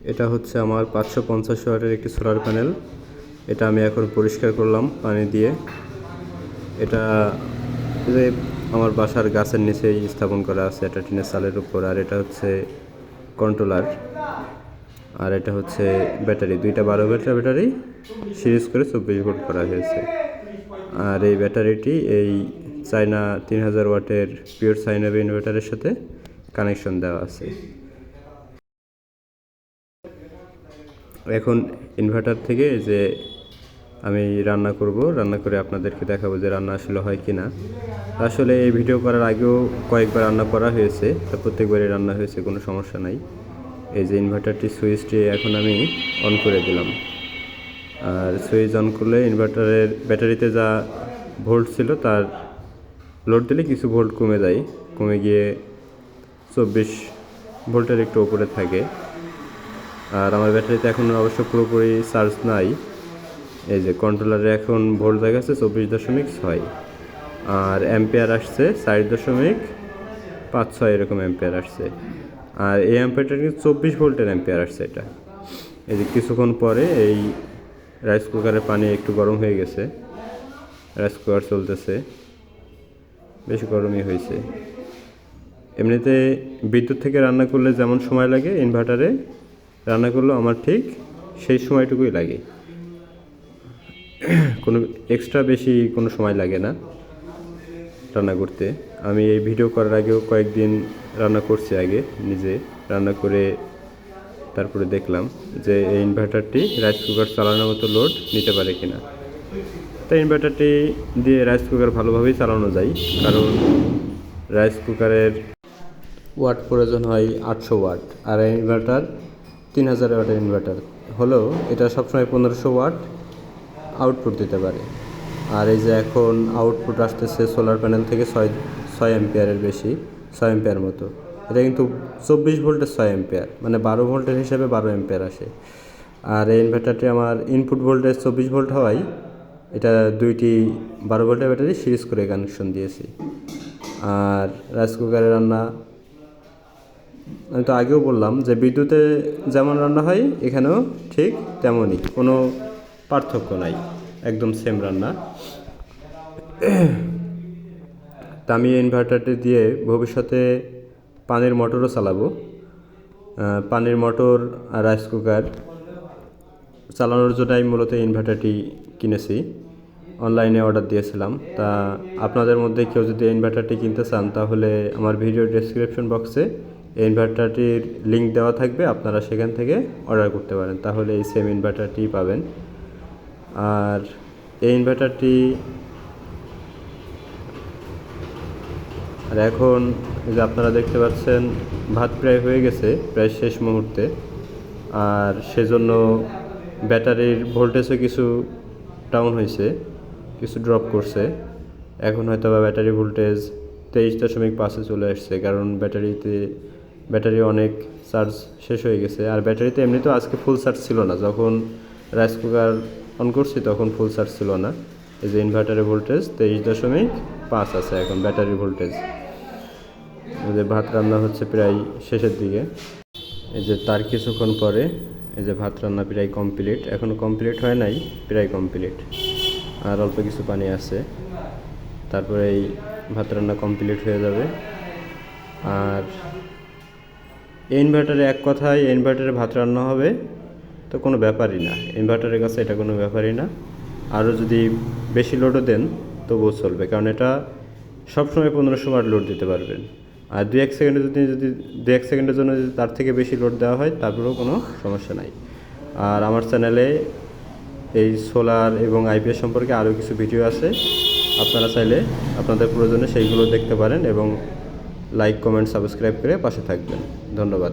এটা হচ্ছে আমার পাঁচশো পঞ্চাশ ওয়াটের একটি সোলার প্যানেল এটা আমি এখন পরিষ্কার করলাম পানি দিয়ে। এটা যে আমার বাসার গাছের নিচেই স্থাপন করা আছে, এটা টিনের চালের উপর। আর এটা হচ্ছে কন্ট্রোলার আর এটা হচ্ছে ব্যাটারি। দুইটা বারো ভোল্টের ব্যাটারি, সিরিজ করে চব্বিশ ভোল্ট করা হয়েছে। আর এই ব্যাটারিটি এই চায়না তিন হাজার ওয়াটের পিওর চাইনা ইনভার্টারের সাথে কানেকশন দেওয়া আছে। এখন ইনভার্টার থেকে যে আমি রান্না করব, রান্না করে আপনাদেরকে দেখাবো যে রান্না আসলে হয় কি না আসলে এই ভিডিও করার আগেও কয়েকবার রান্না করা হয়েছে, তা প্রত্যেকবারই রান্না হয়েছে, কোনো সমস্যা নাই। এই যে ইনভার্টারটি সুইচটি এখন আমি অন করে দিলাম। আর সুইচ অন করলে ইনভার্টারের ব্যাটারিতে যা ভোল্ট ছিল, তার লোড দিলে কিছু ভোল্ট কমে যায়। কমে গিয়ে চব্বিশ ভোল্টের একটু উপরে থাকে। আর আমার ব্যাটারিতে এখন অবশ্য পুরোপুরি চার্জ নাই। এই যে কন্ট্রোলারে এখন ভোল্ট দেখাচ্ছে চব্বিশ দশমিক ছয়। আর অ্যাম্পিয়ার আসছে চার দশমিক পাঁচ ছয় এরকম অ্যাম্পিয়ার আসছে। আর এই অ্যাম্পিয়ারটা কিন্তু চব্বিশ ভোল্টের অ্যাম্পিয়ার আসছে এটা। এই যে কিছুক্ষণ পরে এই রাইস কুকারের পানি একটু গরম হয়ে গেছে। রাইস কুকার চলতেছে। বেশ গরমই হয়েছে। এমনিতে বিদ্যুৎ থেকে রান্না করলে যেমন সময় লাগে ইনভার্টারে রান্না করলেও আমার ঠিক সেই সময়টুকুই লাগে। কোনো এক্সট্রা বেশি কোনো সময় লাগে না রান্না করতে। আমি এই ভিডিও করার আগেও কয়েকদিন রান্না করছি আগে, নিজে রান্না করে তারপরে দেখলাম যে এই ইনভার্টারটি রাইস কুকার চালানোর মতো লোড নিতে পারে কিনা। তাই ইনভার্টারটি দিয়ে রাইস কুকার ভালোভাবেই চালানো যায়, কারণ রাইস কুকারের ওয়াট প্রয়োজন হয় আটশো ওয়াট আর এই ইনভার্টার তিন হাজার ওয়াটের ইনভার্টার হলেও এটা সবসময় পনেরোশো ওয়াট আউটপুট দিতে পারে। আর এই যে এখন আউটপুট আসতেছে সোলার প্যানেল থেকে ছয় ছয় অ্যাম্পিয়ারের বেশি, ছয় অ্যাম্পিয়ার মতো। এটা কিন্তু চব্বিশ ভোল্টের ছয় অ্যাম্পিয়ার মানে বারো ভোল্টের হিসাবে বারো অ্যাম্পিয়ার আসে। আর এই ইনভার্টারটি আমার ইনপুট ভোল্টেজ চব্বিশ ভোল্ট হওয়ায় এটা দুইটি বারো ভোল্টের ব্যাটারি সিরিজ করে কানেকশন দিয়েছি। আর রাইস কুকারে রান্না তো আগেও বললাম যে বিদ্যুতে যেমন রান্না হয়, এখানেও ঠিক তেমনই, কোনো পার্থক্য নাই, একদম সেম রান্না। তা আমি ইনভার্টারটি দিয়ে ভবিষ্যতে পানির মোটরও চালাবো। পানির মোটর আর রাইস কুকার চালানোর জন্য আমি মূলত ইনভার্টারটি কিনেছি। অনলাইনে অর্ডার দিয়েছিলাম। তা আপনাদের মধ্যে কেউ যদি ইনভার্টারটি কিনতে চান, তাহলে আমার ভিডিও ডেসক্রিপশন বক্সে ইনভার্টারটির লিঙ্ক দেওয়া থাকবে, আপনারা সেখান থেকে অর্ডার করতে পারেন। তাহলে এই সেম ইনভার্টারটি পাবেন। আর এই ইনভার্টারটি আর এখন যে আপনারা দেখতে পাচ্ছেন, ভাত প্রায় হয়ে গেছে, প্রায় শেষ মুহূর্তে। আর সেজন্য ব্যাটারির ভোল্টেজও কিছু ডাউন হয়েছে, কিছু ড্রপ করছে। এখন হয়তো বা ব্যাটারি ভোল্টেজ তেইশ দশমিক পাঁচে চলে আসছে, কারণ ব্যাটারিতে ব্যাটারি অনেক চার্জ শেষ হয়ে গেছে। আর ব্যাটারিতে এমনিতেও আজকে ফুল চার্জ ছিল না। যখন রাইস কুকার অন করছি তখন ফুল চার্জ ছিল না। এই যে ইনভার্টারের ভোল্টেজ তেইশ দশমিক পাঁচ আছে এখন ব্যাটারি ভোল্টেজ এই যে ভাত রান্না হচ্ছে প্রায় শেষের দিকে। এই যে তার কিছুক্ষণ পরে এই যে ভাত রান্না প্রায় কমপ্লিট এখনও কমপ্লিট হয় নাই, প্রায় কমপ্লিট আর অল্প কিছু পানি আছে। তারপরে এই ভাত রান্না কমপ্লিট হয়ে যাবে। আর ইনভার্টারে এক কথায় ইনভার্টারে ভাত রান্না হবে, তো কোনো ব্যাপারই না। ইনভার্টারের কাছে এটা কোনো ব্যাপারই না। আরও যদি বেশি লোডও দেন, তবুও চলবে, কারণ এটা সবসময় পনেরোশো ওয়াট লোড দিতে পারবেন। আর দু এক সেকেন্ডে যদি যদি দু এক সেকেন্ডের জন্য যদি তার থেকে বেশি লোড দেওয়া হয়, তারপরেও কোনো সমস্যা নাই। আর আমার চ্যানেলে এই সোলার এবং আইপিএস সম্পর্কে আরও কিছু ভিডিও আছে। আপনারা চাইলে আপনাদের প্রয়োজনে সেইগুলো দেখতে পারেন এবং লাইক কমেন্ট সাবস্ক্রাইব করে পাশে থাকবেন। ধন্যবাদ।